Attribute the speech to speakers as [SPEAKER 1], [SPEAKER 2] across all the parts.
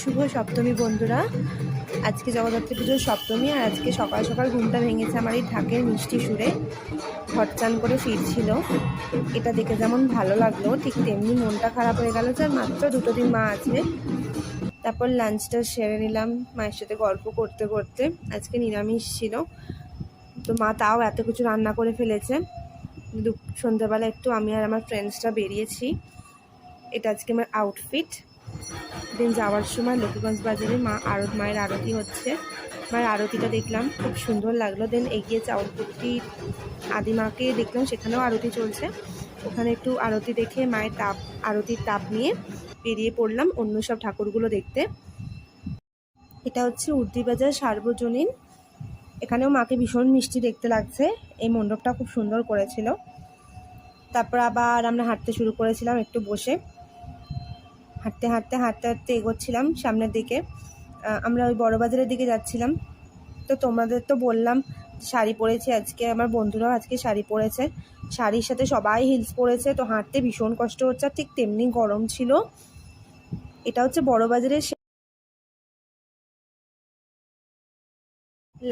[SPEAKER 1] শুভ সপ্তমী বন্ধুরা। আজকে জগদ্ধাত্রী পুজোর সপ্তমী আর আজকে সকাল সকাল ঘুমটা ভেঙেছে আমার এই ঢাকের মিষ্টি সুরে। ঘট চান করে ফিরছিল। এটা দেখে যেমন ভালো লাগল, ঠিক তেমনি মনটা খারাপ হয়ে গেল যে মাত্র দুটো দিন মা আছে। তারপর লাঞ্চটা সেরে নিলাম মায়ের সাথে গল্প করতে করতে। আজকে নিরামিষ ছিল। তো মা তাও এত কিছু রান্না করে ফেলেছে। সন্ধ্যাবেলা একটু আমি আর আমার ফ্রেন্ডসরা বেরিয়েছি। এটা আজকে আমার আউটফিট দেন যাওয়ার সময় লক্ষ্মীগঞ্জ বাজারে মা আরত মায়ের আরতি হচ্ছে। মায়ের আরতিটা দেখলাম, খুব সুন্দর লাগল। দেন এগিয়ে চাউলপুটি আদিমাকে দেখলাম, সেখানেও আরতি চলছে। ওখানে একটু আরতি দেখে মায়ের তাপ, আরতির তাপ নিয়ে বেরিয়ে পড়লাম অন্য সব ঠাকুরগুলো দেখতে। এটা হচ্ছে উর্দিবাজার সার্বজনীন। এখানেও মাকে ভীষণ মিষ্টি দেখতে লাগছে। এই মণ্ডপটা খুব সুন্দর করেছিল। তারপর আবার আমরা হাঁটতে শুরু করেছিলাম একটু বসে। হাঁটতে হাঁটতে হাঁটতে হাঁটতে এগোচ্ছিলাম সামনের দিকে। আমরা ওই বড় বাজারের দিকে যাচ্ছিলাম। তো তোমাদের তো বললাম, শাড়ি পরেছি আজকে, আমার বন্ধুরাও আজকে শাড়ি পরেছে। শাড়ির সাথে সবাই হিলস পরেছে, তো হাঁটতে ভীষণ কষ্ট হচ্ছে, আর ঠিক তেমনি গরম ছিল। এটা হচ্ছে বড় বাজারের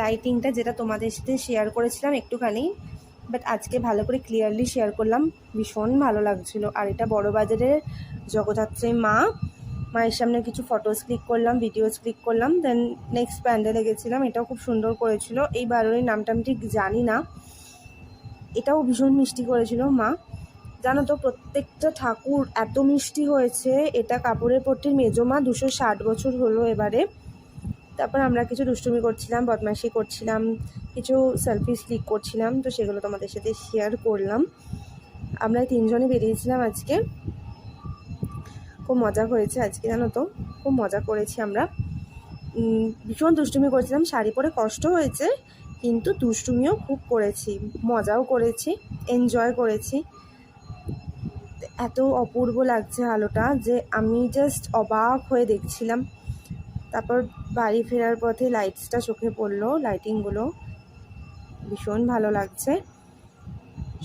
[SPEAKER 1] লাইটিংটা যেটা তোমাদের সাথে শেয়ার করেছিলাম একটুখানি। বাট আজকে ভালো করে ক্লিয়ারলি শেয়ার করলাম। ভীষণ ভালো লাগছিল। আর এটা বড় বাজারের জগদ্ধাত্রী মা। মায়ের সামনে কিছু ফটোস ক্লিক করলাম ভিডিওস ক্লিক করলাম। দেন নেক্সট প্যান্ডেলে গেছিলাম। এটাও খুব সুন্দর করেছিল। এই বারোই নামটা আমি ঠিক জানি না। এটাও ভীষণ মিষ্টি করেছিল মা। জানো তো, প্রত্যেকটা ঠাকুর এত মিষ্টি হয়েছে। এটা কাপড়ের পট্টির মেজমা দুশো ষাট বছর হলো এবারে। তারপর আমরা কিছু দুষ্টুমি করছিলাম বদমাইশি করছিলাম, কিছু সেলফি ক্লিক করছিলাম, তো সেগুলো তোমাদের সাথে শেয়ার করলাম। আমরা তিনজনে বেরিয়েছিলাম আজকে। খুব মজা হয়েছে আজকে, জানো তো? খুব মজা করেছি আমরা। ভীষণ দুষ্টুমি করছিলাম, শাড়ি পরে কষ্ট হয়েছে, কিন্তু দুষ্টুমিও খুব করেছি, মজাও করেছি এনজয় করেছি। এত অপূর্ব লাগছে আলোটা যে আমি জাস্ট অবাক হয়ে দেখছিলাম। তারপর বাড়ি ফেরার পথে লাইটসটা চোখে পড়ল লাইটিংগুলো ভীষণ ভালো লাগছে।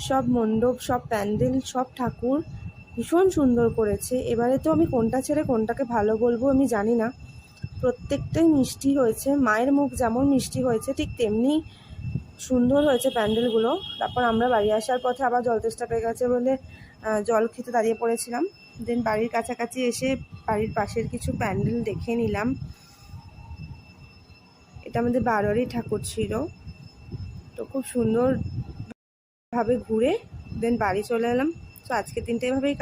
[SPEAKER 1] সব মণ্ডপ, সব প্যান্ডেল, সব ঠাকুর ভীষণ সুন্দর করেছে। এবারে তো আমি কোনটা ছেড়ে কোনটাকে ভালো বলব আমি জানি না। প্রত্যেকটাই মিষ্টি হয়েছে, মায়ের মুখ যেমন মিষ্টি হয়েছে, ঠিক তেমনি সুন্দর হয়েছে প্যান্ডেলগুলো। তারপর আমরা বাড়ি আসার পথে আবার জল তেষ্টা পেয়ে গেছে বলে জল খেতে দাঁড়িয়ে পড়েছিলাম। দেন বাড়ির কাছাকাছি এসে বাড়ির পাশের কিছু প্যান্ডেল দেখে নিলাম। এটা আমাদের বারোয়ারি ঠাকুর ছিল। তো খুব সুন্দর ভাবে ঘুরে দেন বাড়ি চলে এলাম। তো আজকের দিনটা এভাবেই